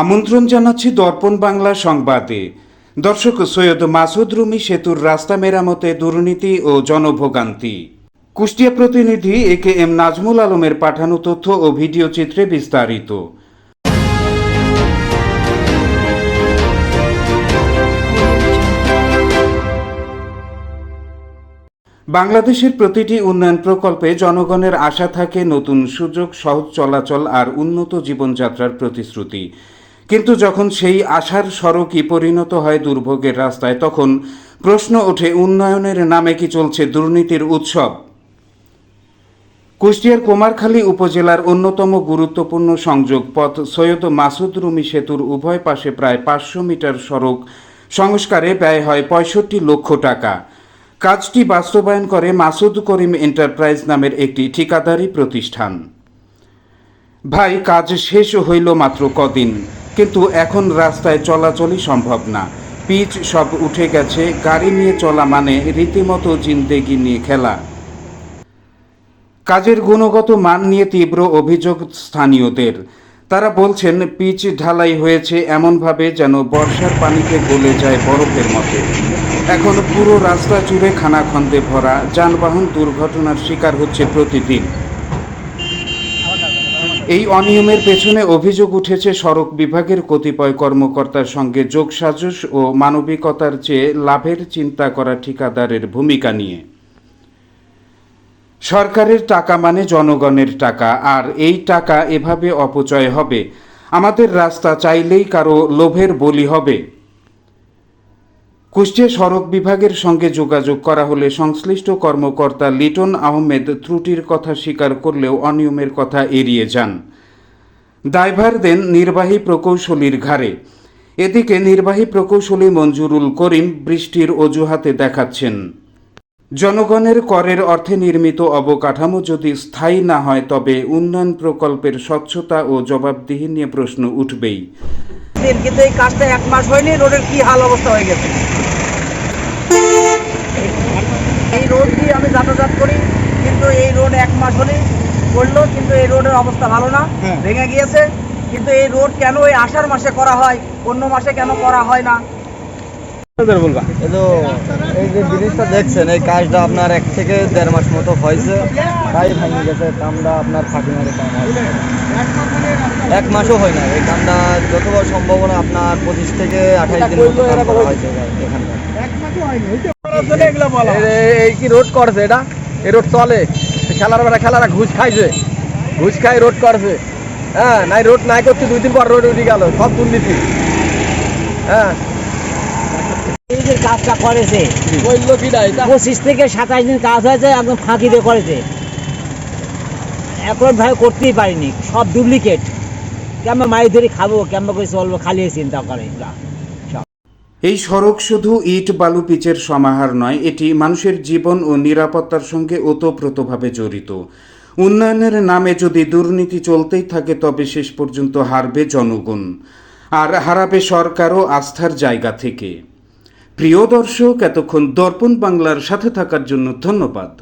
আমন্ত্রণ জানাচ্ছি দর্পণ বাংলা সংবাদে। দর্শক, সৈয়দ মাসুদ রুমি সেতুর রাস্তা মেরামতে দুর্নীতি ও জনভোগান্তি। কুষ্টিয়া প্রতিনিধি এ কে এম নাজমুল আলমের পাঠানো তথ্য ও ভিডিও চিত্রে বিস্তারিত। বাংলাদেশের প্রতিটি উন্নয়ন প্রকল্পে জনগণের আশা থাকে নতুন সুযোগ, সহজ চলাচল আর উন্নত জীবনযাত্রার প্রতিশ্রুতি। কিন্তু যখন সেই আশার সড়কই পরিণত হয় দুর্ভোগের রাস্তায়, তখন প্রশ্ন ওঠে, উন্নয়নের নামে কি চলছে দুর্নীতির উৎসব? কুষ্টিয়ার কুমারখালী উপজেলার অন্যতম গুরুত্বপূর্ণ সংযোগ পথ সৈয়দ মাসুদ রুমি সেতুর উভয় পাশে প্রায় পাঁচশো মিটার সড়ক সংস্কারে ব্যয় হয় পঁয়ষট্টি লক্ষ টাকা। কাজটি বাস্তবায়ন করে মাসুদ করিম এন্টারপ্রাইজ নামের একটি ঠিকাদারি প্রতিষ্ঠান। ভাই, কাজ শেষ হইল মাত্র কদিন। কিন্তু এখন রাস্তায় চলাচলই সম্ভব না। পিচ সব উঠে গেছে, গাড়ি নিয়ে চলা মানে রীতিমতো জিন্দেগি নিয়ে খেলা। কাজের গুণগত মান নিয়ে তীব্র অভিযোগ স্থানীয়দের। তারা বলছেন, পিচ ঢালাই হয়েছে এমনভাবে যেন বর্ষার পানিতে গলে যায় বরফের মতো। এখন পুরো রাস্তা জুড়ে খানাখন্দে ভরা, যানবাহন দুর্ঘটনার শিকার হচ্ছে প্রতিদিন। এই অনিয়মের পেছনে অভিযোগ উঠেছে সড়ক বিভাগের কতিপয় কর্মকর্তার সঙ্গে যোগসাজস ও মানবিকতার চেয়ে লাভের চিন্তা করা ঠিকাদারের ভূমিকা নিয়ে। সরকারের টাকা মানে জনগণের টাকা, আর এই টাকা এভাবে অপচয় হবে। আমাদের রাস্তা চাইলেই কারও লোভের বলি হবে। কুষ্টিয়া সড়ক বিভাগের সঙ্গে যোগাযোগ করা হলে সংশ্লিষ্ট কর্মকর্তা লিটন আহমেদ ত্রুটির কথা স্বীকার করলেও অনিয়মের কথা এড়িয়ে যান। দায়ভার দেন নির্বাহী প্রকৌশলীর ঘাড়ে। এদিকে নির্বাহী প্রকৌশলী মঞ্জুরুল করিম বৃষ্টির অজুহাতে দেখাচ্ছেন। জনগণের করের অর্থে নির্মিত অবকাঠামো যদি স্থায়ী না হয় তবে উন্নয়ন প্রকল্পের স্বচ্ছতা ও জবাবদিহি নিয়ে প্রশ্ন উঠবেই। দিন কিন্তু এই কাজটা এক মাস হয়নি রোডের কি হাল অবস্থা হয়ে গেছে। এই রোড দিয়ে আমি যাতায়াত করি কিন্তু এই রোড এক মাস হলে করল কিন্তু এই রোডের অবস্থা ভালো না ভেঙে গিয়েছে। কিন্তু এই রোড কেন এই আষাঢ় মাসে করা হয় অন্য মাসে কেন করা হয় না? এই যে দেখছেন, এই কাজটা আপনার এক থেকে দেড় মাস মতো হয়েছে আপনার এক মাসও হয় না, এই আপনার পঁচিশ থেকে আঠাইশ দিন এই কি রোড করছে এটা? এই রোড চলে। খেলার বেলা খেলারা ঘুষ খাইছে। ঘুষ খাই রোড করছে। হ্যাঁ নাই রোড নাই করছে দুই দিন পর রোড উঠে গেল, সব দুর্নীতি। হ্যাঁ এই কাজটা করেছে। পঁচিশ থেকে সাতাশ দিন কাজ হয়েছে, একদম ফাঁকি দিয়ে করেছে। করতেই পারিনি, সব ডুপ্লিকেট। কেমন ধরে খাব, কেমন করে খালি চিন্তা করে এই সড়ক শুধু ইট, বালু, পিচের সমাহার নয়, এটি মানুষের জীবন ও নিরাপত্তার সঙ্গে ওতপ্রোতভাবে জড়িত। উন্নয়নের নামে যদি দুর্নীতি চলতেই থাকে, তবে শেষ পর্যন্ত হারবে জনগণ। আর হারাবে সরকারও আস্থার জায়গা থেকে। প্রিয় দর্শক এতক্ষণ দর্পণ বাংলার সাথে থাকার জন্য ধন্যবাদ।